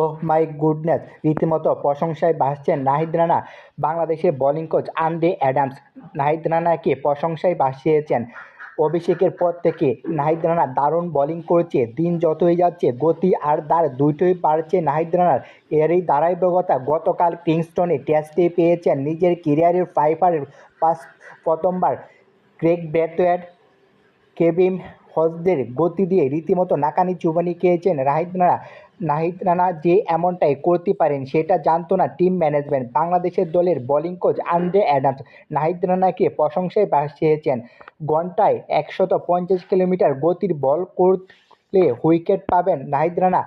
Oh my goodness. রীতিমতো প্রশংসায় ভাসছেন নাহিদ রানা, বাংলাদেশের bowling coach Andre Adams. Nahid রানাকে প্রশংসায় ভাসিয়েছেন অভিষেকের পর থেকে। নাহিদ রানা দারুণ বোলিং করছে, দিন যতই যাচ্ছে, গতি আর দাঁড় দুটোই বাড়ছে নাহিদ রানার। এরই ধারাবাহিকতা গতকাল কিংস্টনে টেস্টে পেয়েছেন নিজের কেরিয়ারের ফাইফারের পাঁচ প্রথমবার ক্রেক ব্রেথওয়েট, কেভিন হজদের গতি দিয়ে রীতিমতো নাকানি চুবানি খেয়েছেন নাহিদ রানা। নাহিদ রানা যে এমনটাই করতে পারেন, সেটা জানতো না টিম ম্যানেজমেন্ট। বাংলাদেশের দলের bowling coach Andre Adams Nahid রানাকে প্রশংসায় ভাসিয়েছেন ঘন্টায় একশত পঞ্চাশ কিলোমিটার গতির বল করলে উইকেট পাবেন নাহিদ রানা।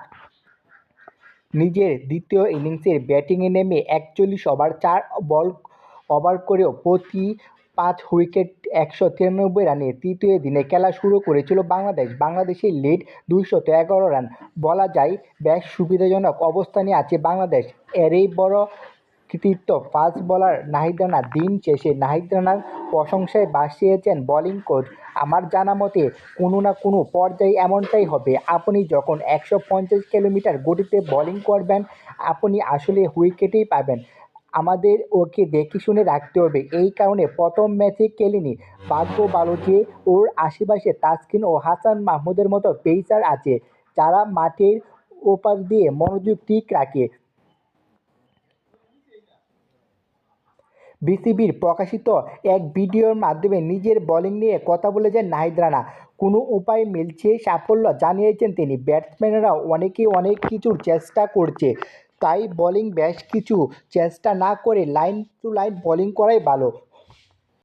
নিজের দ্বিতীয় ইনিংসের ব্যাটিংয়ে নেমে একচল্লিশ ওভার, চার বল ওভার করেও প্রতি পাঁচ উইকেট, একশো তিরানব্বই রানে তৃতীয় দিনে খেলা শুরু করেছিল বাংলাদেশ। বাংলাদেশের লিড দুইশত এগারো রান। বলা যায়, বেশ সুবিধাজনক অবস্থানে আছে বাংলাদেশ। এরই বড় কৃতিত্ব ফাস্ট বোলার নাহিদ রানা দিন শেষে নাহিদ রানার প্রশংসায় বাসিয়েছেন বোলিং কোচ। আমার জানা মতে, কোনো না কোনো পর্যায়ে এমনটাই হবে। আপনি যখন একশো পঞ্চাশ কিলোমিটার গতিতে বোলিং করবেন, আপনি আসলে উইকেটেই পাবেন। আমাদের ওকে দেখে শুনে রাখতে হবে। এই কারণে প্রথম ম্যাচে খেলেনি। ভাগ্য ভালো যে ওর আশেপাশে তাসকিন ও হাসান মাহমুদের মতো পেসার আছে, যারা মাঠের ওপার দিয়ে মনোযোগ ঠিক রাখে। বিসিবির প্রকাশিত এক ভিডিওর মাধ্যমে নিজের বোলিং নিয়ে কথা বলেছেন নাহিদ রানা। কোনো উপায় মিলছে সাফল্য জানিয়েছেন তিনি। ব্যাটসম্যানেরা অনেকে অনেক কিছুর চেষ্টা করছে। তাই বোলিং বেশ কিছু চেষ্টা না করে লাইন টু লাইন বোলিং করাই ভালো।